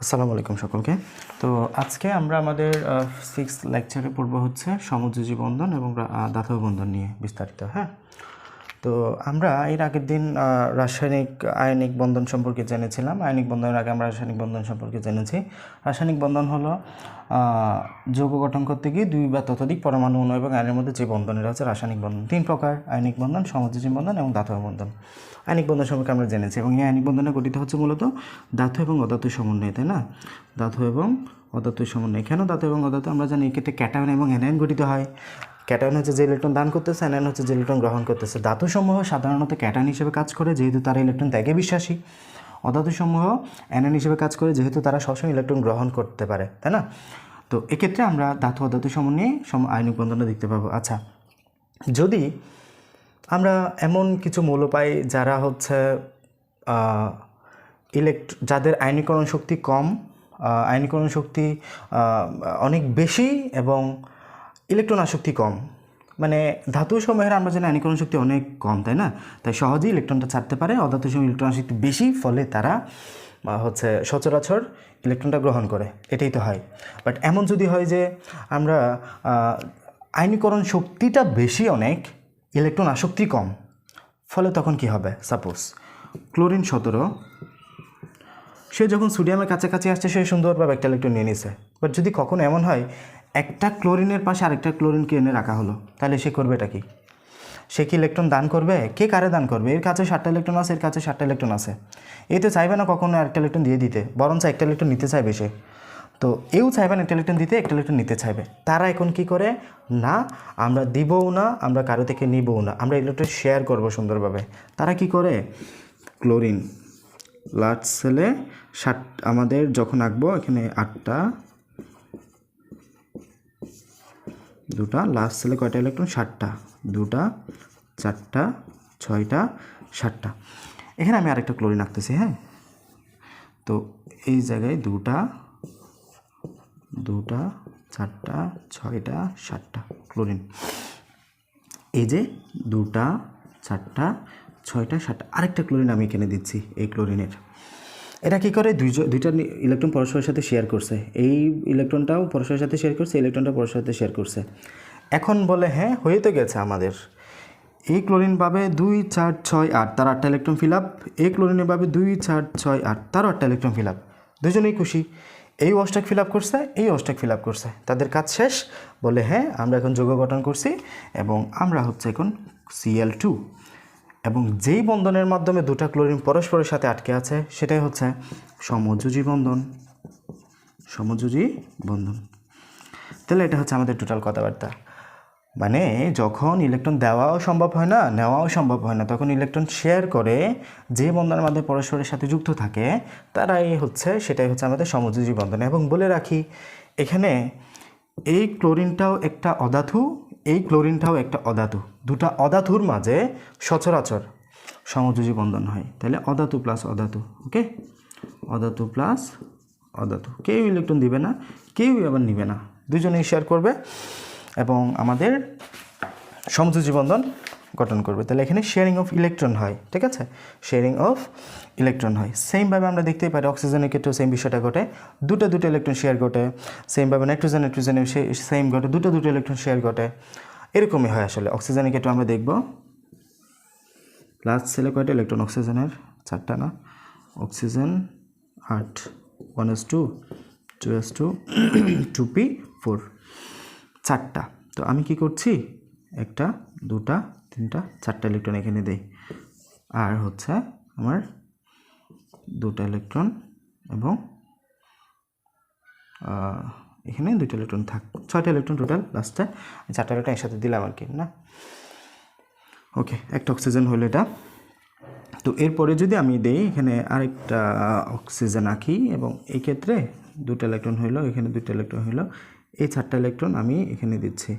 আসসালামু আলাইকুম সকলকে। তো আজকে আমরা আমাদের সিক্স লেকচারে পড়ব হচ্ছে সমুদ্রজীবন্ধন এবং দাতব্য দাতব বন্ধন নিয়ে বিস্তারিত হ্যাঁ? তো আমরা এর আগের দিন রাসায়নিক, আয়নিক বন্ধন সম্পর্কে জেনেছিলাম। আয়নিক বন্ধনের আগে আমরা রাসায়নিক বন্ধন সম্পর্কে জেনেছি। রাসায়নিক বন্ধন হলো যৌগ গঠন করতে গিয়ে দুই বা ততোধিক পরমাণু অণু এবং আয়নের মধ্যে যে বন্ধনের হচ্ছে রাসায়নিক বন্ধন। তিন প্রকার, আয়নিক বন্ধন সমুদ্রজী বন্ধন এবং দাতব বন্ধন। আয়নিক বন্ধন সম্পর্কে আমরা জেনেছি এবং এই আয়নিক বন্ধনে গঠিত হচ্ছে মূলত ধাতু এবং অধাতু সমন্বয়ে, তাই না? ধাতু এবং অধাতু সমন্বয়। কেন ধাতু এবং অধাতু? আমরা জানি এক্ষেত্রে ক্যাটায়ন এবং অ্যানায়ন গঠিত হয়। ক্যাটায়ন হচ্ছে যে ইলেকট্রন দান করতেছে, অ্যানায়ন হচ্ছে যে ইলেকট্রন গ্রহণ করতেছে। ধাতুসমূহ সাধারণত ক্যাটায়ন হিসেবে কাজ করে, যেহেতু তারা ইলেকট্রন ত্যাগে বিশ্বাসী। অধাতুসমূহ অ্যানায়ন হিসেবে কাজ করে, যেহেতু তারা সবসময় ইলেকট্রন গ্রহণ করতে পারে, তাই না? তো এক্ষেত্রে আমরা ধাতু অধাতু সমন্বয়ে সম আয়নিক বন্ধনটা দেখতে পাবো। আচ্ছা যদি আমরা এমন কিছু মৌল পাই যারা হচ্ছে ইলেকট্র যাদের আয়নীকরণ শক্তি কম আয়নীকরণ শক্তি অনেক বেশি এবং ইলেকট্রন আসক্তি কম। মানে ধাতু সমূহের আমরা জানি আয়নীকরণ শক্তি অনেক কম তাই না? তাই সহজেই ইলেকট্রনটা ছাড়তে পারে। অধাতু সমূহ ইলেকট্রন আসক্তি বেশি ফলে তারা হচ্ছে সচরাচর ইলেকট্রনটা গ্রহণ করে। এটাই তো হয়। বাট এমন যদি হয় যে আমরা আহ, আয়নীকরণ শক্তিটা বেশি অনেক ইলেকট্রন আসক্তি কম ফলে তখন কি হবে? সাপোজ ক্লোরিন সতেরো সে যখন সোডিয়ামের কাছাকাছি আসছে সে সুন্দরভাবে একটা ইলেকট্রন নিয়ে নিছে। বাট যদি কখনো এমন হয় একটা ক্লোরিনের পাশে আরেকটা ক্লোরিনকে এনে রাখা হলো। তাহলে সে করবে এটা কি? সে কি ইলেকট্রন দান করবে? কে কারে দান করবে? এর কাছে সাতটা ইলেকট্রন আছে, এর কাছে সাতটা ইলেকট্রন আছে। এতে চাইবে না কখনো আরেকটা ইলেকট্রন দিয়ে দিতে, বরঞ্চ একটা ইলেকট্রন নিতে চাইবে সে। তো এও চাইবে না একটা ইলেকট্রন দিতে, একটা ইলেকট্রন নিতে চাইবে। তারা এখন কি করে? না, আমরা দিবও না, আমরা কারও থেকে নিবও না। আমরা ইলেকট্রন শেয়ার করব সুন্দরভাবে। তারা কি করে? ক্লোরিন। লার্জ সেলে ষাট আমাদের যখন আঁকবো, এখানে আটটা দুটা লাস্ট সেলে কয়টা ইলেকট্রন ষাটটা দুটা, চারটা, ছয়টা, সাতটা। এখানে আমি আরেকটা ক্লোরিন আঁকতেছি হ্যাঁ? তো এই জায়গায় দুটা দুটা, চারটা, ছয়টা, সাতটা ক্লোরিন এই যে দুটা, চারটা, ছয়টা, সাতটা, আরেকটা ক্লোরিন আমি এখানে দিচ্ছি, এই ক্লোরিনের এটা কী করে? দুইজন দুইটা ইলেকট্রন পরস্পরের সাথে শেয়ার করছে। এই ইলেকট্রনটাও পরস্পরের সাথে শেয়ার করছে ইলেকট্রনটা পরস্পরের সাথে শেয়ার করছে। এখন বলে হ্যাঁ হয়ে তো গেছে আমাদের। এই ক্লোরিন পাবে দুই চার ছয় আট, তার আটটা ইলেকট্রন ফিল আপ এই ক্লোরিনে পাবে দুই চার ছয় আট, তারও আটটা ইলেকট্রন ফিল আপ দুজনেই খুশি। এই অষ্টাক ফিল আপ করছে, এই অষ্টাক ফিল আপ করছে। তাদের কাজ শেষ। বলে হ্যাঁ আমরা এখন যোগ গঠন করছি এবং আমরা হচ্ছে এখন সিএল টু এবং যেই বন্ধনের মাধ্যমে দুটা ক্লোরিন পরস্পরের সাথে আটকে আছে, সেটাই হচ্ছে সমযোজী বন্ধন। সমযোজী বন্ধন। তাহলে এটা হচ্ছে আমাদের টোটাল কথাবার্তা। মানে যখন ইলেকট্রন দেওয়াও সম্ভব হয় না, নেওয়াও সম্ভব হয় না, তখন ইলেকট্রন শেয়ার করে যে বন্ধনের মাধ্যমে পরস্পরের সাথে যুক্ত থাকে, তারাই হচ্ছে, সেটাই হচ্ছে আমাদের সমযোজী বন্ধন। এবং বলে রাখি, এখানে এই ক্লোরিনটাও একটা অধাতু এই ক্লোরিনটাও একটা অধাতু। দুটা অধাতুর মাঝে সচরাচর সমযোজী বন্ধন হয়। তাহলে অধাতু প্লাস অধাতু ওকে অধাতু প্লাস অধাতু। কেউ ইলেকট্রন দিবে না, কেউ আবার নিবে না। দুজনেই শেয়ার করবে এবং আমাদের সমযোজী বন্ধন গঠন করবে। তাহলে এখানে শেয়ারিং অফ ইলেকট্রন হয়, ঠিক আছে? শেয়ারিং অফ ইলেকট্রন হয়। সেমভাবে আমরা দেখতেই পারি অক্সিজেনের ক্ষেত্রেও সেম বিষয়টা ঘটে। দুটো দুটো ইলেকট্রন শেয়ার ঘটে। সেমভাবে নাইট্রোজেন নাইট্রোজেনের সেম ঘটে। দুটো দুটো ইলেকট্রন শেয়ার ঘটে। এরকমই হয় আসলে। অক্সিজেনের ক্ষেত্রে আমরা দেখব। লাস্ট সেলে কয়টা ইলেকট্রন অক্সিজেনের চারটা না? অক্সিজেন আট। One s two two s two two p four চারটা। তো আমি কি করছি? একটা, দুটা তিনটা, চারটা ইলেকট্রন এখানে দেই। আর হচ্ছে আমার দুটা ইলেকট্রন এবং এখানে দুটো ইলেকট্রন থাক, ছয়টা ইলেকট্রন টোটাল লাস্টে চারটা ইলেকট্রন একসাথে দিলাম আর কি, না? ওকে একটা অক্সিজেন হলো এটা। তো এরপরে যদি আমি দেই, এখানে আরেকটা অক্সিজেন আঁকি এবং এই ক্ষেত্রে দুটো ইলেকট্রন হইল, এখানে দুটো ইলেকট্রন হইল, এই চারটা ইলেকট্রন আমি এখানে দিচ্ছি।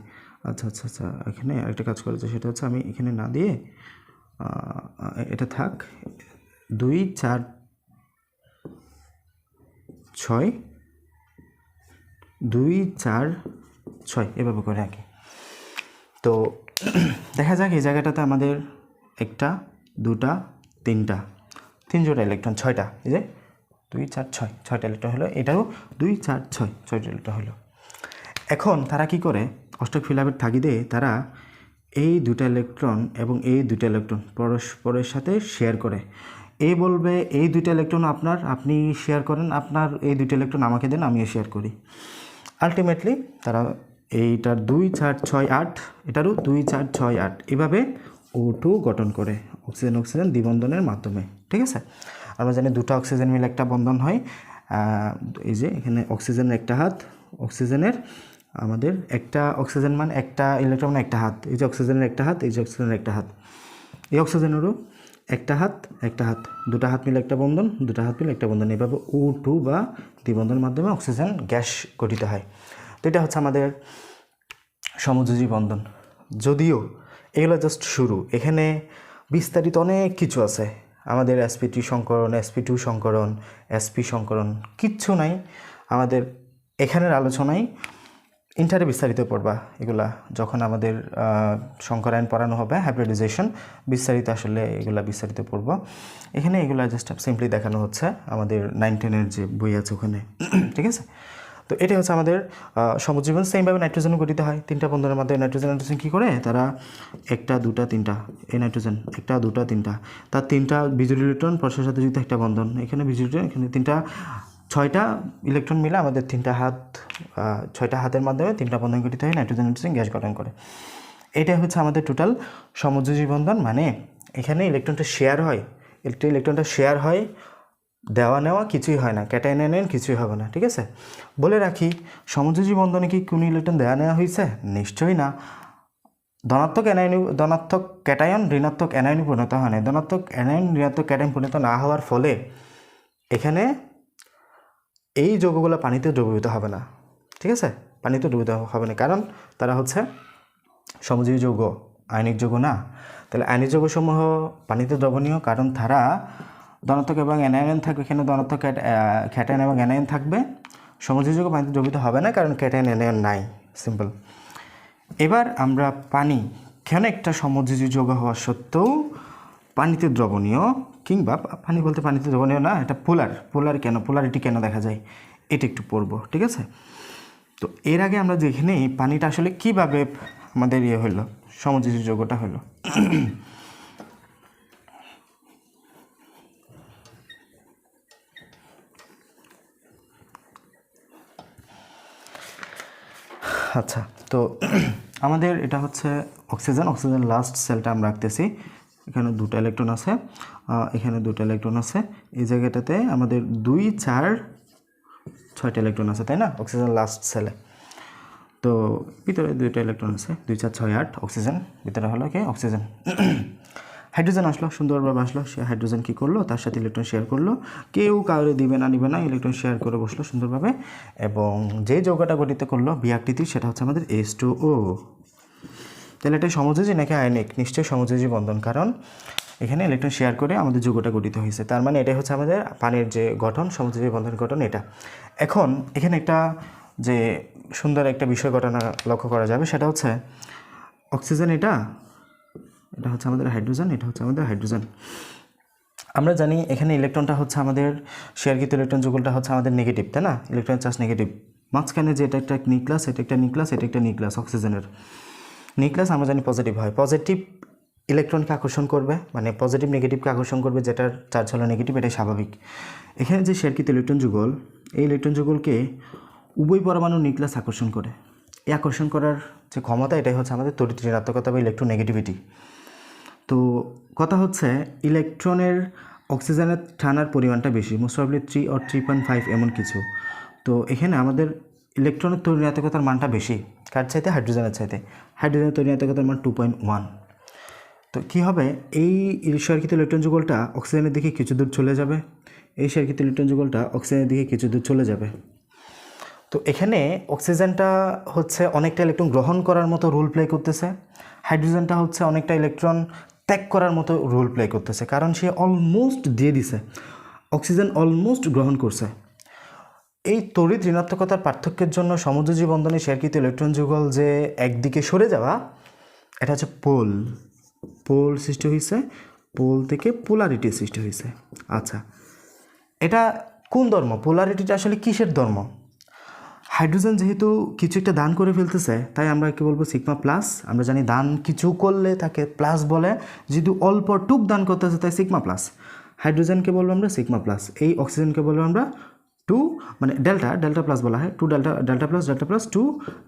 আচ্ছা আচ্ছা আচ্ছা এখানে আরেকটা কাজ করেছে সেটা হচ্ছে আমি এখানে না দিয়ে এটা থাক, দুই, চার, ছয়, দুই, চার, ছয়, এভাবে করে আঁকি। তো দেখা যাক এই জায়গাটাতে আমাদের একটা, দুটা, তিনটা তিন জোড়া ইলেকট্রন ছয়টা, এই যে, দুই, চার, ছয়, ছয়টা ইলেকট্রন হলো, এটাও দুই, চার, ছয়, ছয়টা ইলেকট্রন হলো। এখন তারা কি করে? অষ্টক ফিলামেন্ট থাকিদে তারা এই দুটা ইলেকট্রন এবং এই দুটা ইলেকট্রন পরস্পরের সাথে শেয়ার করে। এই বলবে, এই দুইটা ইলেকট্রন আপনার, আপনি শেয়ার করেন, আপনার এই দুইটা ইলেকট্রন আমাকে দেন, আমিও শেয়ার করি। আলটিমেটলি তারা এইটার দুই চার ছয় আট, এটারও দুই চার ছয় আট এভাবে ও টু গঠন করে অক্সিজেন অক্সিজেন দ্বিবন্ধনের মাধ্যমে। ঠিক আছে? আমরা জানি দুটো অক্সিজেন মিলে একটা বন্ধন হয়। এই যে এখানে অক্সিজেনের একটা হাত অক্সিজেনের আমাদের একটা অক্সিজেন মানে একটা ইলেকট্রন মানে একটা হাত। এই যে অক্সিজেনের একটা হাত, এই যে অক্সিজেনের একটা হাত। এই অক্সিজেনেরও একটা হাত একটা হাত। দুটো হাত মিলে একটা বন্ধন, দুটো হাত মিলে একটা বন্ধন। এভাবে ও টু বা দ্বিবন্ধনের মাধ্যমে অক্সিজেন গ্যাস গঠিত হয়। তো এটা হচ্ছে আমাদের সমযোজী বন্ধন। যদিও এগুলো জাস্ট শুরু। এখানে বিস্তারিত অনেক কিছু আছে। আমাদের এসপি টি সংকরণ এসপি টু সংকরণ এসপি সংকরণ, কিচ্ছু নাই। আমাদের এখানের আলোচনায় ইন্টারে বিস্তারিত পড়বা এগুলা, যখন আমাদের সংকরায়ন পড়ানো হবে হাইব্রিডাইজেশন বিস্তারিত আসলে এগুলা বিস্তারিত পড়ব। এখানে এগুলা জাস্ট সিম্পলি দেখানো হচ্ছে আমাদের নাইন টেনের যে বই আছে ওখানে, ঠিক আছে? তো এটা হচ্ছে আমাদের সমুজ্জীবন সেমভাবে নাইট্রোজেনও গঠিত হয়। তিনটা বন্ধনের মাধ্যমে নাইট্রোজেন নাইট্রোজেন কী করে? তারা একটা, দুটা, তিনটা, এই নাইট্রোজেন একটা, দুটা, তিনটা। তার তিনটা বিজুলি ইলেকট্রন পরস্পরের সাথে যুক্ত একটা বন্ধন। এখানে বিজুলি ইলেকট্রন এখানে তিনটা ছয়টা ইলেকট্রন মিলে আমাদের তিনটা হাত ছয়টা হাতের মাধ্যমে তিনটা বন্ধন গঠিত হয়ে নাইট্রোজেন নাইট্রোজেন গ্যাস গঠন করে। এটা হচ্ছে আমাদের টোটাল সমযোজী বন্ধন মানে এখানে ইলেকট্রনটা শেয়ার হয়। একটা ইলেকট্রনটা শেয়ার হয়, দেওয়া নেওয়া কিছুই হয় না ক্যাটাইন নেন কিছুই হবে না, ঠিক আছে? বলে রাখি, সমযোজী বন্ধনে কি কোনো ইলেকট্রন দেওয়া নেওয়া হয়েছে? নিশ্চয়ই না। ধনাত্মক অ্যানায়ন ধনাত্মক ক্যাটায়ন ঋণাত্মক অ্যানায়নে পরিণত হয় না। ধনাত্মক অ্যানায়ন ঋণাত্মক ক্যাটায়ন পরিণত না হওয়ার ফলে এখানে এই যৌগগুলো পানিতে দ্রবীভূত হবে না, ঠিক আছে? পানিতে দ্রবীভূত হবে না। কারণ তারা হচ্ছে সমজীবী যৌগ, আয়নিক যৌগ না। তাহলে আয়নিক যৌগসমূহ পানিতে দ্রবণীয়, কারণ তারা ধনাত্মক এবং অ্যানায়ন থাকবে। এখানে ধনাত্মক খ্যাটায়ন এবং অ্যানায়ন থাকবে। সমজীবী যৌগ পানিতে দ্রবীভূত হবে না, কারণ ক্যাটায়ন, অ্যানায়ন নাই। সিম্পল। এবার আমরা পানি, কেন একটা সমযোজী যৌগ হওয়া সত্ত্বেও পানিতে দ্রবণীয়? কিংবা পানি বলতে পানিতে দ্রবণীয় না, এটা পোলার পোলার কেন, পোলারিটি কেন দেখা যায়, এটা একটু পড়ব ঠিক আছে? তো এর আগে আমরা যেখানে পানিটা আসলে কীভাবে আমাদের ইয়ে হলো সমযোজী যৌগটা হলো। আচ্ছা তো আমাদের এটা হচ্ছে অক্সিজেন অক্সিজেন লাস্ট সেলটা আমরা রাখতেছি। এখানে দুটো ইলেকট্রন আছে এখানে দুটো ইলেকট্রন আছে। এই জায়গাটাতে আমাদের দুই, চার, ছয়টা ইলেকট্রন আছে, তাই না? অক্সিজেন লাস্ট সেলে তো ভিতরে দুইটা ইলেকট্রন আছে, দুই, চার, ছয়, আট অক্সিজেন ভিতরে হলো কি? অক্সিজেন হাইড্রোজেন আসলো, সুন্দরভাবে আসলো, সে হাইড্রোজেন কী করল? তার সাথে ইলেকট্রন শেয়ার করল। কেউ কাউরে দিবে না, নিবে না ইলেকট্রন শেয়ার করে বসল সুন্দরভাবে। এবং যে যৌগটা গঠিত করল বিআকৃতি সেটা হচ্ছে আমাদের এস টু ও তাহলে এটা সমযোজী নাকি আয়নিক নিশ্চয়ই সমযোজী বন্ধন, কারণ এখানে ইলেকট্রন শেয়ার করে আমাদের যুগটা গঠিত হয়েছে। তার মানে এটাই হচ্ছে আমাদের পানির যে গঠন সমযোজী বন্ধন গঠন এটা। এখন এখানে একটা যে সুন্দর একটা বিষয় ঘটনা লক্ষ্য করা যাবে, সেটা হচ্ছে অক্সিজেন এটা এটা হচ্ছে আমাদের হাইড্রোজেন এটা হচ্ছে আমাদের হাইড্রোজেন আমরা জানি এখানে ইলেকট্রনটা হচ্ছে আমাদের শেয়ারকৃত ইলেকট্রন যুগলটা হচ্ছে আমাদের নেগেটিভ তাই না? ইলেকট্রন চার্জ নেগেটিভ মাঝখানে যে এটা একটা নিউক্লাস এটা একটা নিউক্লাস এটা একটা নিউক্লাস অক্সিজেনের নিউক্লিয়াস আমরা জানি পজিটিভ হয়। পজিটিভ ইলেকট্রনকে আকর্ষণ করবে মানে পজিটিভ নেগেটিভকে আকর্ষণ করবে, যেটার চার্জ হলো নেগেটিভ এটাই স্বাভাবিক। এখানে যে শেয়ারকৃত ইলেকট্রন যুগল, এই ইলেকট্রন যুগলকে উভয় পরমাণু নিউক্লিয়াস আকর্ষণ করে। এই আকর্ষণ করার যে ক্ষমতা, এটাই হচ্ছে আমাদের তড়িৎ ঋণাত্মকতা বা ইলেকট্রোনেগেটিভিটি তো কথা হচ্ছে ইলেকট্রনের অক্সিজেনের টানার পরিমাণটা বেশি most three or three point five এমন কিছু। তো এখানে আমাদের ইলেকট্রনের তরিণাত্মকতার মানটা বেশি, কার চাইতে? হাইড্রোজেনের চাইতে। হাইড্রোজেনের তরিণাত্মকতার মান টু পয়েন্ট ওয়ান তো কী হবে? এই শেয়ারকৃত ইলেকট্রন যুগলটা অক্সিজেনের দিকে কিছু দূর চলে যাবে। এই শেয়ারকৃত ইলেকট্রন যুগলটা অক্সিজেনের দিকে কিছু দূর চলে যাবে। তো এখানে অক্সিজেনটা হচ্ছে অনেকটা ইলেকট্রন গ্রহণ করার মতো রোল প্লে করতেছে। হাইড্রোজেনটা হচ্ছে অনেকটা ইলেকট্রন ত্যাগ করার মতো রোল প্লে করতেছে। কারণ সে অলমোস্ট দিয়ে দিছে। অক্সিজেন অলমোস্ট গ্রহণ করছে। এই তড়িৎ ঋণাত্মকতার পার্থক্যের জন্য সমুদ্রজী বন্ধনে শেয়ারকৃত ইলেকট্রন যুগল যে একদিকে সরে যাওয়া, এটা হচ্ছে পোল পোল সৃষ্টি হয়েছে পোল থেকে পোলারিটি সৃষ্টি হয়েছে আচ্ছা এটা কোন ধর্ম? পোলারিটিটা আসলে কিসের ধর্ম? হাইড্রোজেন যেহেতু কিছু একটা দান করে ফেলতেছে, তাই আমরা কি বলব সিগমা প্লাস আমরা জানি দান কিছু করলে তাকে প্লাস বলে যেহেতু অল্প টুক দান করতেছে তাই সিগমা প্লাস হাইড্রোজেনকে বলব আমরা সিগমা প্লাস এই অক্সিজেনকে বলব আমরা টু মানে ডেল্টা ডেল্টা প্লাস বলা হয় two delta delta plus delta plus two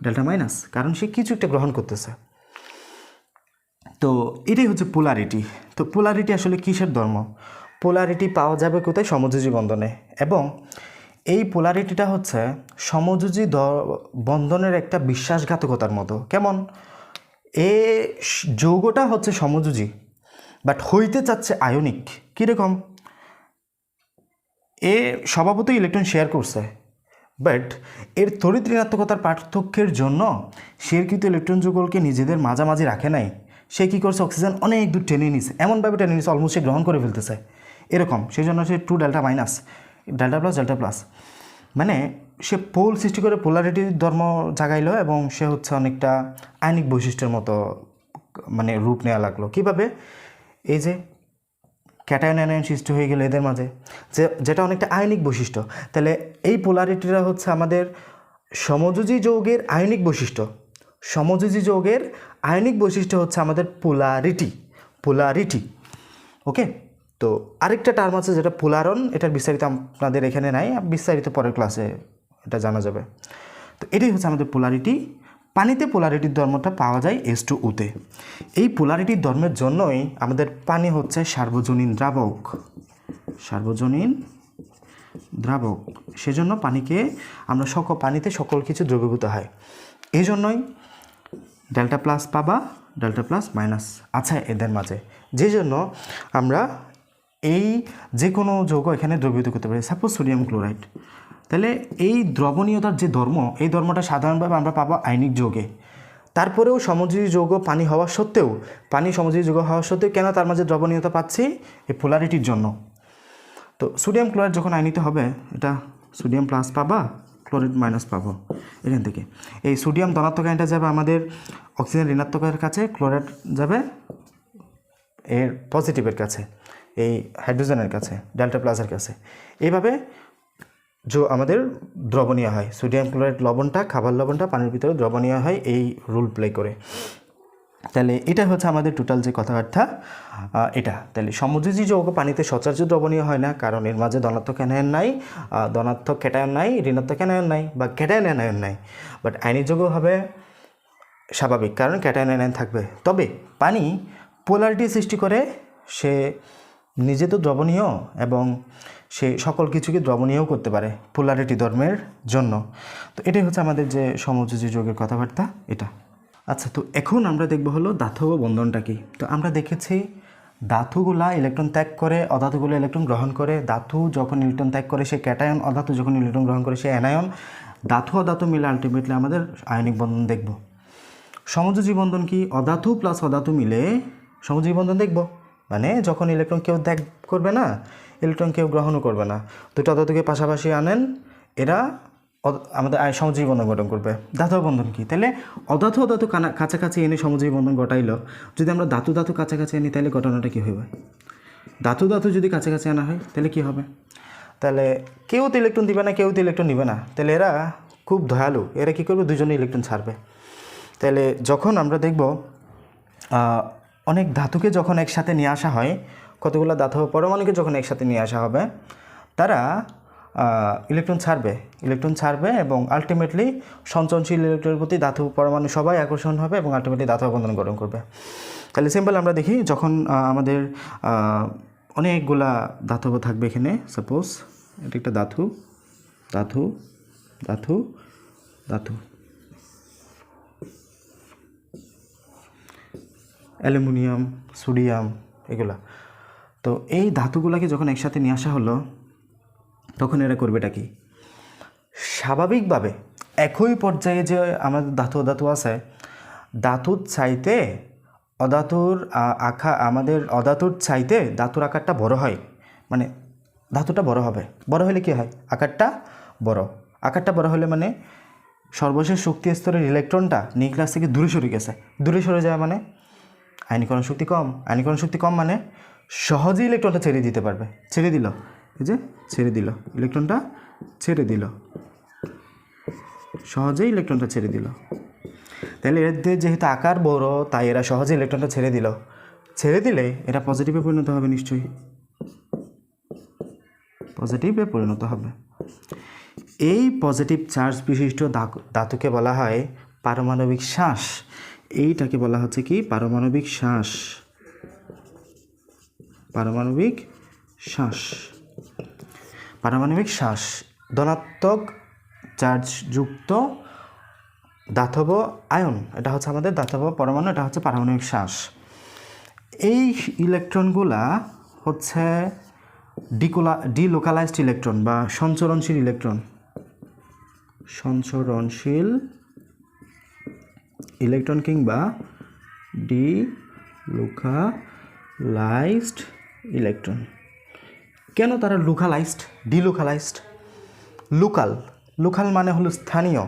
delta minus কারণ সে কিছু একটা গ্রহণ করতেছে। তো এটাই হচ্ছে পোলারিটি তো পোলারিটি আসলে কিসের ধর্ম? পোলারিটি পাওয়া যাবে কোথায়? সমযোজী বন্ধনে। এবং এই পোলারিটিটা হচ্ছে সমযোজী বন্ধনের একটা বিশ্বাসঘাতকতার মতো। কেমন? এ যৌগটা হচ্ছে সমযোজী বাট হইতে চাচ্ছে আয়নিক কীরকম? এ স্বভাবতই ইলেকট্রন শেয়ার করছে। বাট এর তড়িৎ ঋণাত্মকতার পার্থক্যের জন্য কিন্তু ইলেকট্রন যুগলকে নিজেদের মাঝামাঝি রাখে নাই। সে কী করছে? অক্সিজেন অনেক দূর টেনে নিছে। এমনভাবে টেনে নিছে অলমোস্ট সে গ্রহণ করে ফেলতেছে। এরকম সেই জন্য সে two delta minus delta plus delta plus মানে সে পোল সৃষ্টি করে পোলারিটির ধর্ম জাগাইলো এবং সে হচ্ছে অনেকটা আইনিক বৈশিষ্ট্যের মতো মানে রূপ নেওয়া লাগল। কীভাবে? এই যে ক্যাটায়ন অ্যানায়ন সৃষ্টি হয়ে গেল এদের মাঝে, যে যেটা অনেকটা আয়নিক বৈশিষ্ট্য। তাহলে এই পোলারিটিটা হচ্ছে আমাদের সমযোজী যৌগের আয়নিক বৈশিষ্ট্য। সমযোজী যৌগের আয়নিক বৈশিষ্ট্য হচ্ছে আমাদের পোলারিটি পোলারিটি। ওকে? তো আরেকটা টার্ম আছে যেটা পোলারন, এটার বিস্তারিত আপনাদের এখানে নাই, বিস্তারিত পরের ক্লাসে এটা জানা যাবে। তো এটাই হচ্ছে আমাদের পোলারিটি পানিতে পোলারিটির ধর্মটা পাওয়া যায় এস টু উতে। এই পোলারিটির ধর্মের জন্যই আমাদের পানি হচ্ছে সার্বজনীন দ্রাবক। সার্বজনীন দ্রাবক। সেজন্য পানিকে আমরা সকল পানিতে সকল কিছু দ্রবীভূত হয়। এই জন্যই ডেল্টা প্লাস পাবা, ডেল্টা প্লাস মাইনাস আছে এদের মাঝে। যে জন্য আমরা এই যে কোনো যৌগ এখানে দ্রবীভূত করতে পারি। Suppose sodium chloride. তাহলে এই দ্রবণীয়তার যে ধর্ম, এই ধর্মটা সাধারণভাবে আমরা পাবো আইনিক যৌগে। তারপরেও সমযোজী যৌগ পানি হওয়া সত্ত্বেও, পানি সমযোজী যৌগ হওয়া সত্ত্বেও কেন তার মাঝে দ্রবণীয়তা পাচ্ছি? এই পোলারিটির জন্য। তো সোডিয়াম ক্লোরাইড যখন আয়নিত হবে, এটা সোডিয়াম প্লাস পাবা ক্লোরাইড মাইনাস পাবো। এখান থেকে। এই সোডিয়াম ধনাত্মক আইনটা যাবে আমাদের অক্সিজেন ঋণাত্মকের কাছে, ক্লোরাইড যাবে এর পজিটিভের কাছে, এই হাইড্রোজেনের কাছে, ডেল্টা প্লাসের কাছে। এইভাবে যে আমাদের দ্রবণীয় হয় সোডিয়াম ক্লোরাইড লবণটা, খাবার লবণটা, পানির ভিতরে দ্রবণীয় হয়, এই রোল প্লে করে। তাহলে এটা হচ্ছে আমাদের টোটাল যে কথাবার্তা এটা। তাহলে সমযোজী যৌগ পানিতে সচরাচর দ্রবণীয় হয় না, কারণ এর মাঝে ধনাত্মক অ্যানায়ন নাই ধনাত্মক ক্যাটায়ন নাই, ঋণাত্মক অ্যানায়ন নাই বা ক্যাটায়ন অ্যানায়ন নাই। বাট আইনিক যৌগ হবে স্বাভাবিক, কারণ ক্যাটায়ন অ্যানায়ন থাকবে। তবে পানি পোলারিটি সৃষ্টি করে, সে নিজে তো দ্রবণীয় এবং সে সকল কিছুকে দ্রবণীয়ও করতে পারে পোলারিটি ধর্মের জন্য। তো এটাই হচ্ছে আমাদের যে সমযোজী যোগের কথাবার্তা, এটা। আচ্ছা তো এখন আমরা দেখব হলো ধাতব বন্ধনটা কি। তো আমরা দেখেছি ধাতুগুলা ইলেকট্রন ত্যাগ করে, অধাতুগুলো ইলেকট্রন গ্রহণ করে। ধাতু যখন ইলেকট্রন ত্যাগ করে, সে ক্যাটায়ন, অধাতু যখন ইলেকট্রন গ্রহণ করে, সে অ্যানায়ন। ধাতু, অধাতু মিলে আলটিমেটলি আমাদের আয়নিক বন্ধন দেখব। সমযোজী বন্ধন কি? অধাতু প্লাস অধাতু মিলে সমযোজী বন্ধন দেখব। মানে যখন ইলেকট্রন কেউ ত্যাগ করবে না ইলেকট্রন কেউ গ্রহণও করবে না। দুটো অধাতুকে পাশাপাশি আনেন, এরা আমাদের সমযোজী বন্ধন গঠন করবে। ধাতব বন্ধন কি? তাহলে অধাতু অধাতু কাছাকাছি এনে সমযোজী বন্ধন ঘটাইলো, যদি আমরা ধাতু ধাতু কাছাকাছি আনি, তাহলে ঘটনাটা কী হবে ধাতু ধাতু যদি কাছাকাছি আনা হয়, তাহলে কি হবে? তাহলে কেউ তো ইলেকট্রন দিবে না, কেউ তো ইলেকট্রন নিবে না। তাহলে এরা খুব দয়ালু। এরা কী করবে? দুজনে ইলেকট্রন ছাড়বে। তাহলে যখন আমরা দেখব অনেক ধাতুকে যখন একসাথে নিয়ে আসা হয়, কতগুলো ধাতু পরমাণুকে যখন একসাথে নিয়ে আসা হবে, তারা ইলেকট্রন ছাড়বে। ইলেকট্রন ছাড়বে এবং আলটিমেটলি সঞ্চনশীল ইলেকট্রনের প্রতি ধাতু পরমাণু সবাই আকর্ষণ হবে এবং আলটিমেটলি ধাতু বন্ধন গঠন করবে। তাহলে সিম্পল আমরা দেখি, যখন আমাদের অনেকগুলা ধাতব থাকবে এখানে সাপোজ এটা একটা ধাতু ধাতু ধাতু ধাতু। অ্যালুমিনিয়াম, সোডিয়াম এগুলা। তো এই ধাতুগুলোকে যখন একসাথে নিয়ে আসা হলো, তখন এরা করবেটা কি? স্বাভাবিকভাবে একই পর্যায়ে যে আমাদের ধাতু ধাতু আছে, ধাতুর চাইতে অধাতুর আখা, আমাদের অধাতুর চাইতে ধাতুর আকারটা বড় হয়। মানে ধাতুটা বড় হবে। বড় হলে কি হয়? আকারটা বড়। আকারটা বড় হলে মানে সর্বশেষ শক্তি স্তরের ইলেকট্রনটা নিউক্লিয়াস থেকে দূরে সরে গেছে। দূরে সরে যায় মানে আয়নীকরণ শক্তি কম? আয়নীকরণ শক্তি কম মানে সহজেই ইলেকট্রনটা ছেড়ে দিতে পারবে। ছেড়ে দিল। এই যে ছেড়ে দিল। ইলেকট্রনটা ছেড়ে দিল। সহজেই ইলেকট্রনটা ছেড়ে দিল। তাহলে এদের যেহেতু আকার বড়, তাই এরা সহজে ইলেকট্রনটা ছেড়ে দিল। ছেড়ে দিলে এরা পজিটিভে পরিণত হবে নিশ্চয়ই। পজিটিভে পরিণত হবে। এই পজিটিভ চার্জ বিশিষ্ট ধাতু- ধাতুকে বলা হয় পারমাণবিক শ্বাস। এইটাকে বলা হচ্ছে কি? পারমাণবিক শ্বাস। পারমাণবিক শ্বাস। পারমাণবিক শ্বাস। ধনাত্মক চার্জযুক্ত দাতব আয়ন। এটা হচ্ছে আমাদের দাতব পরমাণু, এটা হচ্ছে পারমাণবিক শ্বাস। এই ইলেকট্রনগুলা হচ্ছে ডিকোলা, ডিলোকালাইজড ইলেকট্রন বা সঞ্চরণশীল ইলেকট্রন। সঞ্চরণশীল ইলেকট্রন কিংবা ডি লোকালাইজড ইলেকট্রন কেন তারা লোকালাইজড ডিলোকালাইজড লোকাল লোকাল মানে হলো স্থানীয়।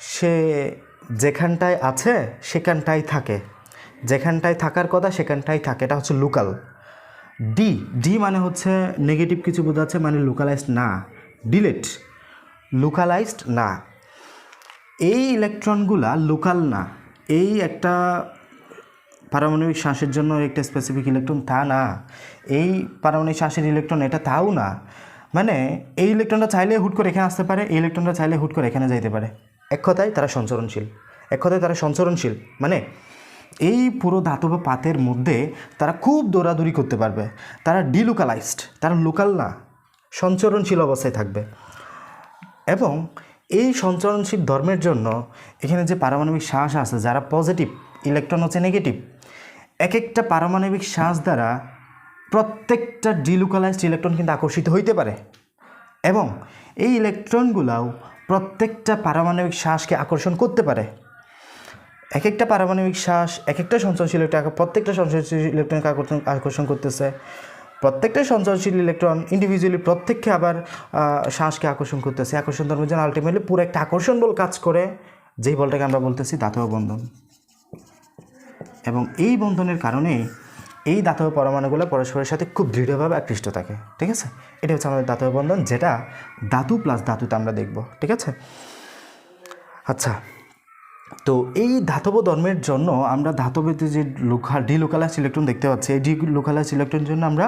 সে যেখানটায় আছে, সেখানটায় থাকে। যেখানটায় থাকার কথা, সেখানটায় থাকে। এটা হচ্ছে লোকাল ডি ডি মানে হচ্ছে নেগেটিভ কিছু বোঝাচ্ছে মানে লোকালাইজড না। ডিলেট লোকালাইজড না। এই ইলেকট্রনগুলা লোকাল না। এই একটা পারমাণবিক শ্বাসের জন্য একটা স্পেসিফিক ইলেকট্রন তা না। এই পারমাণবিক শ্বাসের ইলেকট্রন এটা তাও না। মানে এই ইলেকট্রনটা চাইলে হুট করে এখানে আসতে পারে, এই ইলেকট্রনটা চাইলে হুট করে এখানে যাইতে পারে। এক কথায় তারা সঞ্চরণশীল। এক কথায় তারা সঞ্চরণশীল। মানে এই পুরো ধাতব পাতের মধ্যে তারা খুব দৌড়াদৌড়ি করতে পারবে। তারা ডিলোকালাইজড তারা লোকাল না। সঞ্চরণশীল অবস্থায় থাকবে। এবং এই সঞ্চরণশীল ধর্মের জন্য এখানে যে পারমাণবিক শ্বাস আছে, যারা পজিটিভ ইলেকট্রন হচ্ছে নেগেটিভ এক একটা পারমাণবিক শ্বাস দ্বারা প্রত্যেকটা ডিলোকালাইজড ইলেকট্রন কিন্তু আকর্ষিত হইতে পারে। এবং এই ইলেকট্রনগুলাও প্রত্যেকটা পারমাণবিক শ্বাসকে আকর্ষণ করতে পারে। এক একটা পারমাণবিক শ্বাস এক একটা সঞ্চয়নশীল ইলেকট্রন প্রত্যেকটা সঞ্চয়নশীল ইলেকট্রনকে আকর্ষণ আকর্ষণ করতেছে। প্রত্যেকটা সঞ্চয়নশীল ইলেকট্রন ইন্ডিভিজুয়ালি প্রত্যেককে আবার শ্বাসকে আকর্ষণ করতেছে। আকর্ষণ ধর্মের জন্য আলটিমেটলি পুরো একটা আকর্ষণ বল কাজ করে, যেই বলটাকে আমরা বলতেছি দাতব বন্ধন। এবং এই বন্ধনের কারণে এই দাতব পরমাণুগুলো পরস্পরের সাথে খুব দৃঢ়ভাবে আকৃষ্ট থাকে, ঠিক আছে? এটা হচ্ছে আমাদের দাতব বন্ধন, যেটা ধাতু প্লাস ধাতুতে আমরা দেখব, ঠিক আছে? আচ্ছা তো এই ধাতব ধর্মের জন্য আমরা ধাতবেতে যে লোকা ডিলোকালাইজ ইলেকট্রন দেখতে পাচ্ছি, এই ডি লোকালাইজ ইলেকট্রনের জন্য আমরা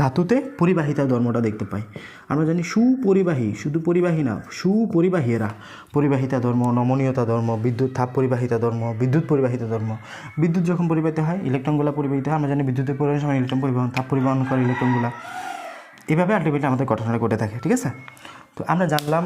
ধাতুতে পরিবাহিতা ধর্মটা দেখতে পাই। আমরা জানি সুপরিবাহী, শুধু পরিবাহী না সুপরিবাহী এরা পরিবাহিতা ধর্ম, নমনীয়তা ধর্ম, বিদ্যুৎ তাপ পরিবাহিতা ধর্ম, বিদ্যুৎ পরিবাহিতা ধর্ম। বিদ্যুৎ যখন পরিবাহিত হয়, ইলেকট্রনগুলো পরিবাহিত হয়, আমরা জানি বিদ্যুতের পরিবাহের সময় ইলেকট্রন পরিবহন, তাপ পরিবহন করে ইলেকট্রনগুলো। এইভাবে আলটিমেটলি আমাদের ঘটনাটা ঘটে থাকে, ঠিক আছে? তো আমরা জানলাম,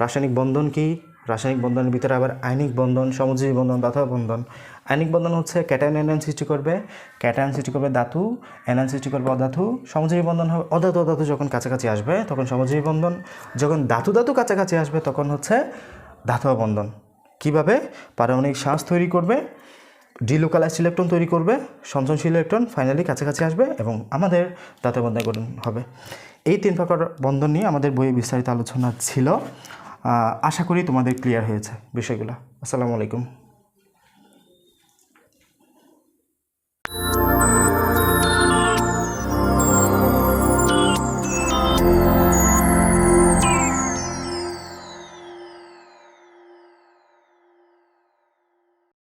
রাসায়নিক বন্ধন কি? রাসায়নিক বন্ধনের ভিতরে আবার আয়নিক বন্ধন, সমজীবী বন্ধন দাতব বন্ধন। আয়নিক বন্ধন হচ্ছে ক্যাটায়ন এনায়ন সৃষ্টি করবে। ক্যাটায়ন সৃষ্টি করবে ধাতু এনায়ন সৃষ্টি করবে অধাতু। সমজীবী বন্ধন হবে অধাতু অধাতু যখন কাছাকাছি আসবে তখন সমজীবী বন্ধন। যখন ধাতু ধাতু কাছাকাছি আসবে তখন হচ্ছে ধাতব বন্ধন। কীভাবে? পারমাণবিক শ্বাস তৈরি করবে ডিলোকালাইজ ইলেকট্রন তৈরি করবে, সঞ্চনশীল ইলেকট্রন ফাইনালি কাছাকাছি আসবে এবং আমাদের দাঁতে বন্ধন হবে। এই তিন প্রকার বন্ধন নিয়ে আমাদের বইয়ে বিস্তারিত আলোচনা ছিল। আশা করি তোমাদের ক্লিয়ার হয়েছে বিষয়গুলো। আসসালামু আলাইকুম।